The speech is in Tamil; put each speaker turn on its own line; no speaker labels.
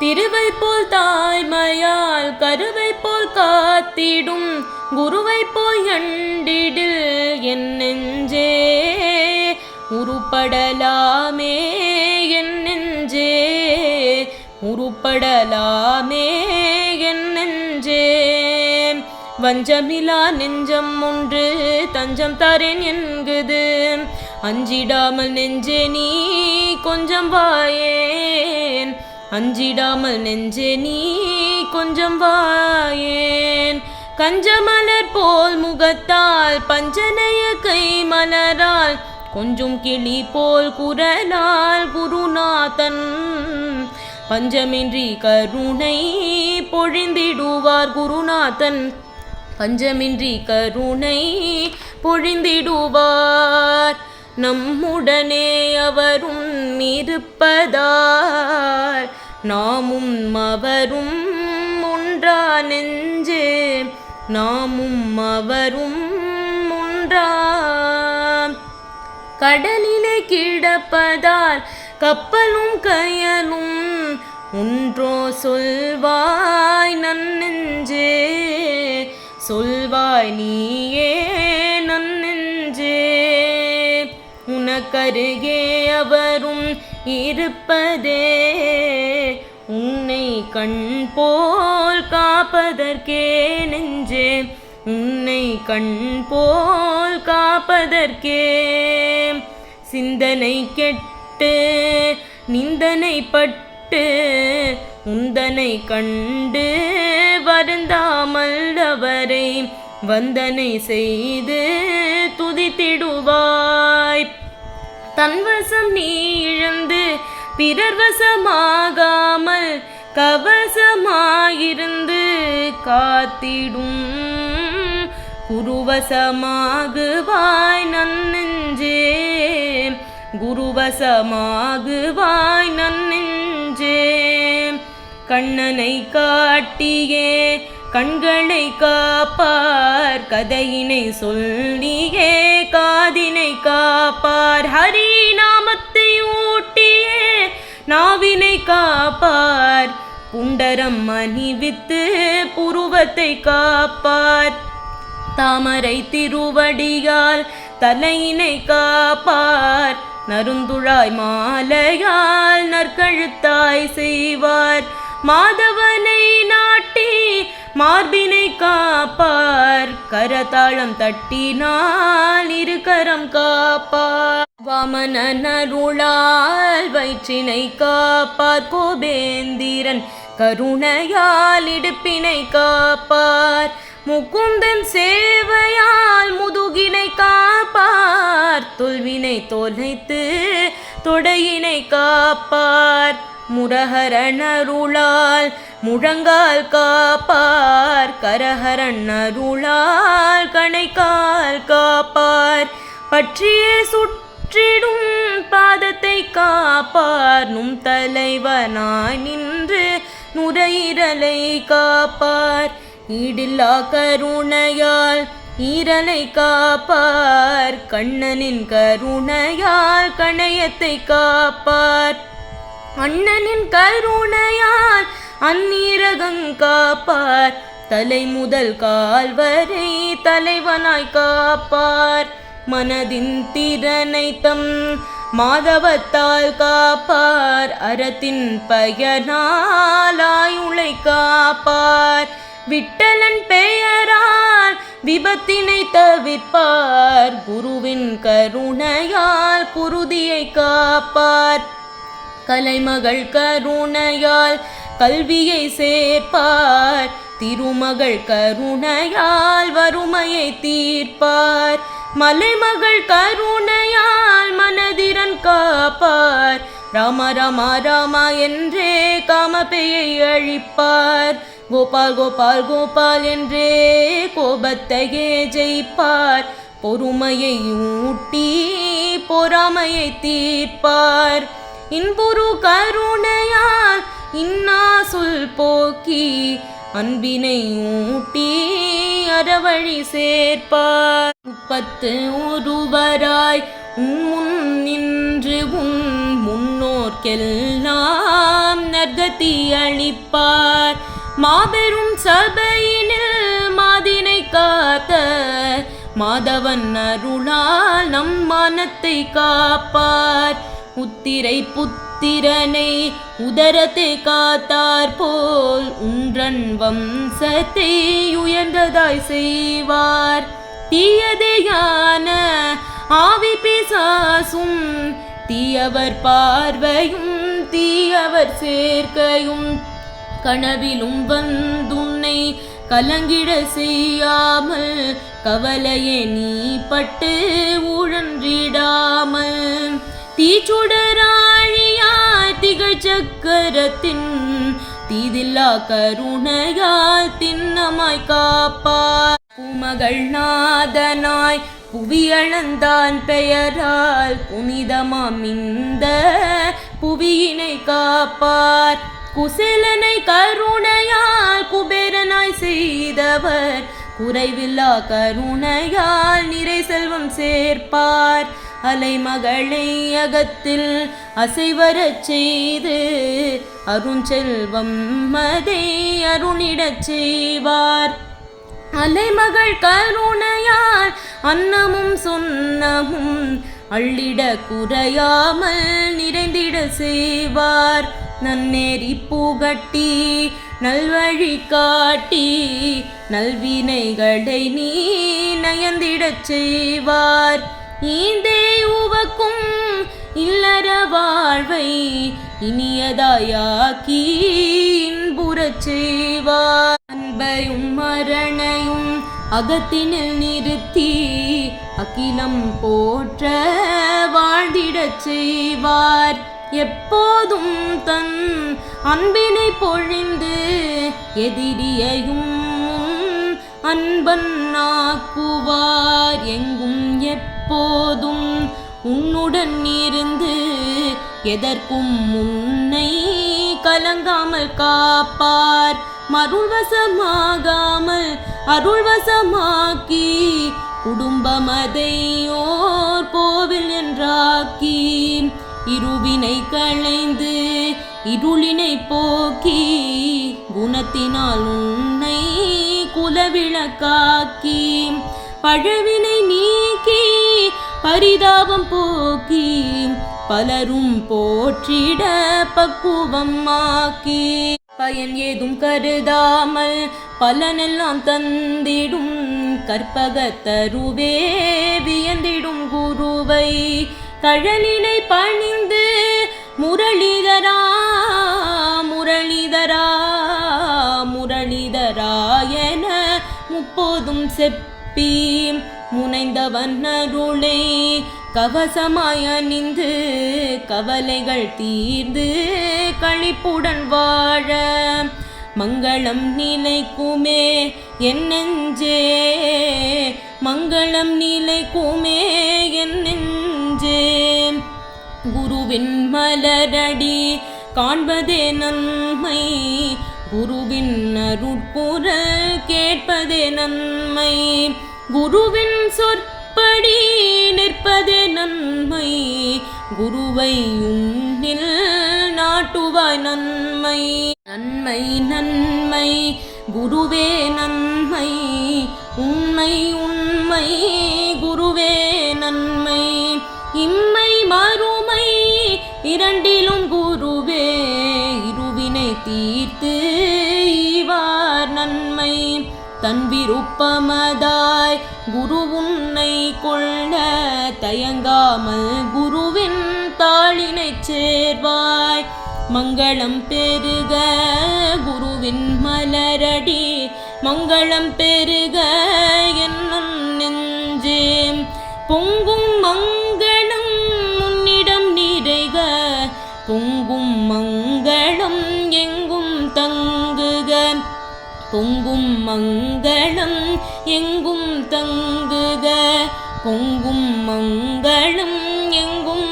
திருவை போல் தாய்மையால் கருவை போல் காத்திடும் குருவை போல் எண்டிடில் என் நெஞ்சே. உருப்படலாமே என் நெஞ்சே. உருப்படலாமே என் நெஞ்சே. வஞ்சமிலா நெஞ்சம் ஒன்று தஞ்சம் தரேன் என்குது. அஞ்சிடாமல் நெஞ்சே நீ கொஞ்சம் வாயேன். அஞ்சிடாமல் நெஞ்சே நீ கொஞ்சம் வாயேன். கஞ்சமலர் போல் முகத்தால் பஞ்சனைய கை மலரால் கொஞ்சம் கிளி போல் குரலால் குருநாதன். பஞ்சமின்றி கருணை பொழிந்திடுவார் குருநாதன். பஞ்சமின்றி கருணை பொழிந்திடுவார் நம்முடனே அவரும் இருப்பதால். நாமும் அவரும் ஒன்றா நெஞ்சே நாமும் அவரும் ஒன்றா. கடலிலே கிடப்பதால் கப்பலும் கயலும் ஒன்றோ சொல்வாய் நன்னெஞ்சே. சொல்வாய் நீயே நன்னெஞ்சே. உனக்கருகே அவரும் இருப்பதே. கண் போல் காப்பதற்கே நெஞ்சே உன்னை கண் போல் காப்பதற்கே. சிந்தனை கெட்டு நிந்தனை பட்டு உந்தனை கண்டு வருந்தாமல் அவரை வந்தனை செய்து துதித்திடுவாய். தன்வசம் நீ இழந்து பிறர்வசமாகாமல் வசமாகாமல் கவசமாயிருந்து காத்திடும். குருவசமாகுவாய் நன்னெஞ்சே. குருவசமாகுவாய் நன்னெஞ்சே. கண்ணனை காட்டியே கண்களை காப்பார். கதையினை சொல்லியே காதினை காப்பார். ஹரி நாமத்தை ஊட்டியே நாவினை காப்பார். புண்டரம் அணிவித்து புருவத்தை காப்பார். தாமரை திருவடியால் தலையினை காப்பார். நருந்துழாய் மாலையால் நற்கழுத்தாய் செய்வார். மாதவனை நாட்டி மார்பினை காப்பார். கரதாளம் தட்டினால் இருக்கரம் காப்பார். வாமன நருளால் வயிற்றினை காப்பார். கோபேந்திரன் கருணையால் இடுப்பினை காப்பார். முகுந்தன் சேவையால் முதுகினை காப்பார். தொல்வினை தொலைத்து தொடையினை காப்பார். முரஹரன் அருளால் முழங்கால் காப்பார். கரஹரன் அருளால் கணைக்கால் காப்பார். பற்றியே சுற்றிடும் பாதத்தை காப்பார். நும் தலைவனாய் நின்று நுரையீரலை காப்பார். ஈடில்லா கருணையால் ஈரலை காப்பார். கண்ணனின் கருணையால் கணையத்தை காப்பார். அண்ணனின் கருணையால் அந்நீரகம் காப்பார். தலை முதல் கால் வரை தலைவனாய் காப்பார். மனதின் திறனை தம் மாதவத்தால் காப்பார் அறத்தின் பயனாலாய் உளை காப்பார். விட்டலன் பெயரால் விபத்தினை தவிர்ப்பார் குருவின் கருணையால் குருதியை காப்பார். கலைமகள் கருணையால் கல்வியை சேர்ப்பார். திருமகள் கருணையால் வறுமையை தீர்ப்பார். மலைமகள் கருணையால் மனதிரன் காப்பார். ராம ராம ராமா என்றே காமபெயை அழிப்பார். கோபால் கோபால் கோபால் என்றே கோபத்தையே ஜெயிப்பார். பொறுமையை ஊட்டி பொறாமையை தீர்ப்பார். இன்புரு கருணையால் இன்னா சொல் போக்கி அன்பினை ஊட்டி அறவழி சேர்ப்பார். முப்பத்து ஒருவராய் உன் முன் நின்று உன் முன்னோர்க்கெல்லாம் சர்க்கத்தி அளிப்பார். மாபெரும் சபையினில் மாதினை காத்த மாதவன் அருளால் நம் மனத்தை காப்பார். உத்திரை புத்திரனை உதரத்தை காத்தார் போல் உன்றன் வம்சத்தை உயர்ந்ததாய் செய்வார். தீயதையான ஆவி பிசாசும் தீயவர் பார்வையும் தீயவர் சேர்க்கையும் கனவிலும் வந்துன்னை கலங்கிட செய்யாமல் கவலையே நீ பட்டு உழன்றிடாமல் தீச்சுடராழியாய் திகழ் சக்கரத்தின் தீதில்லா கருணையால் திண்ணமாய் காப்பார். குமகள் நாதனாய் புவியளந்தான் பெயரால் புனிதமாம் இந்த புவியினை காப்பார். குசேலனை கருணையால் குபேரனாய் செய்தவர் குறைவில்லா கருணையால் நிறை செல்வம் சேர்ப்பார். அலைமகளை அகத்தில் அசைவரச் செய்து அருஞ்செல்வம் மதை அருணிடச் செய்வார். அலைமகள் கருணையால் அன்னமும் சொன்னமும் அள்ளிட குறையாமல் நிறைந்திட செய்வார். நன்னேறி பூகட்டி நல்வழி காட்டி நல்வினைகளை நீ நயந்திடச் செய்வார். ஈந்தே உவக்கும் இல்லற வாழ்வை இனியதாயாக்கி இன்புறச் செய்வார் அன்பையும் மரணையும் அகத்தினில் நிறுத்தி அகிலம் போற்ற வாழ்ந்திடச் செய்வார். எப்போதும் தன் அன்பினை பொழிந்து எதிரியையும் அன்பன் ஆக்குவார். எங்கும் எப்ப எப்போதும் உன்னுடன் இருந்து எதற்கும் முன்னை கலங்காமல் காப்பார். மருள்வசமாகாமல் அருள்வசமாக்கி குடும்பமதை ஓர் கோவில் என்றாக்கி இருவினை களைந்து இருளினை போக்கி குணத்தினால் உன்னை குலவிளக்காக்கி பழவினை நீ பரிதாபம் போக்கி பலரும் போற்றிட பக்குவம் ஆக்கி. பயன் ஏதும் கருதாமல் பலனெல்லாம் தந்திடும் கற்பக தருவே வியந்திடும் குருவை. கழலினை பணிந்து முரளிதரா முரளிதரா முரளிதரா என முப்போதும் செப்பி முனைந்தவன் அருளை கவசமாய் அணிந்து கவலைகள் தீர்ந்து களிப்புடன் வாழ. மங்களம் நிலைக்குமே என் நெஞ்சே மங்களம் நிலைக்குமே என் நெஞ்சே. குருவின் மலரடி காண்பதே நன்மை குருவின் அருட்புற கேட்பதே நன்மை. குருவின் சொற்படி நிற்பது நன்மை. குருவை உன்னில் நாட்டுவாய் நன்மை. நன்மை நன்மை குருவே நன்மை. உண்மை உண்மை குருவே நன்மை. இம்மை மறுமை இரண்டிலும் குருவே. இருவினை தீர்த்து தன் விருப்பமதாய் குரு உன்னை கொள்ள தயங்காமல் குருவின் தாளினை சேர்வாய். மங்களம் பெருக குருவின் மலரடி மங்களம் பெருக என்னும் நெஞ்சே. பொங்கும் மங்களம் உன்னிடம் நிறைக பொங்கும் மங்களம் எங்கும் தங்குக பொங்கும் மங்களம் எங்கும் தங்குக. பொங்கும் மங்களம் எங்கும்